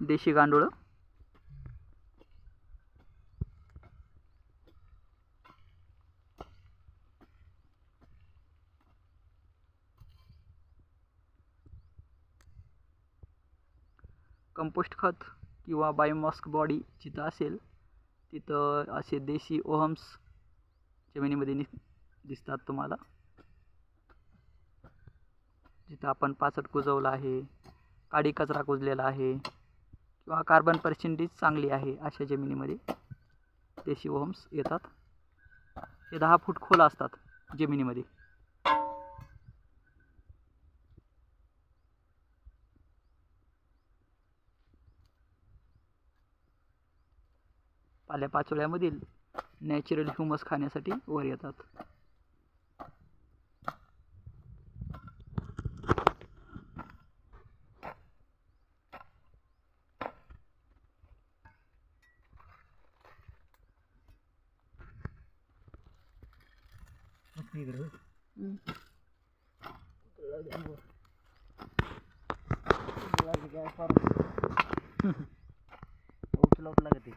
देशी गांडूळ. कंपोस्ट खत किंवा बायोमॉस्क बॉडी जिथं असेल तिथं असे देशी ओहम्स जमिनीमध्ये नि दिसतात तुम्हाला. जिथं आपण पाचट कुजवलं आहे काडी कचरा कुजलेला आहे किंवा कार्बन पर्सेंटेज चांगली आहे अशा जमिनीमध्ये. देशी ओहम्स येतात. हे दहा फूट खोल असतात जमिनीमध्ये. पाल्यापाचोळ्यामधील नॅचरल ह्युमस खाण्यासाठी वर येतात. இருக்கிறது ಔಟ್ ಲೌಟ್ ಲಾಗತ್ತೆ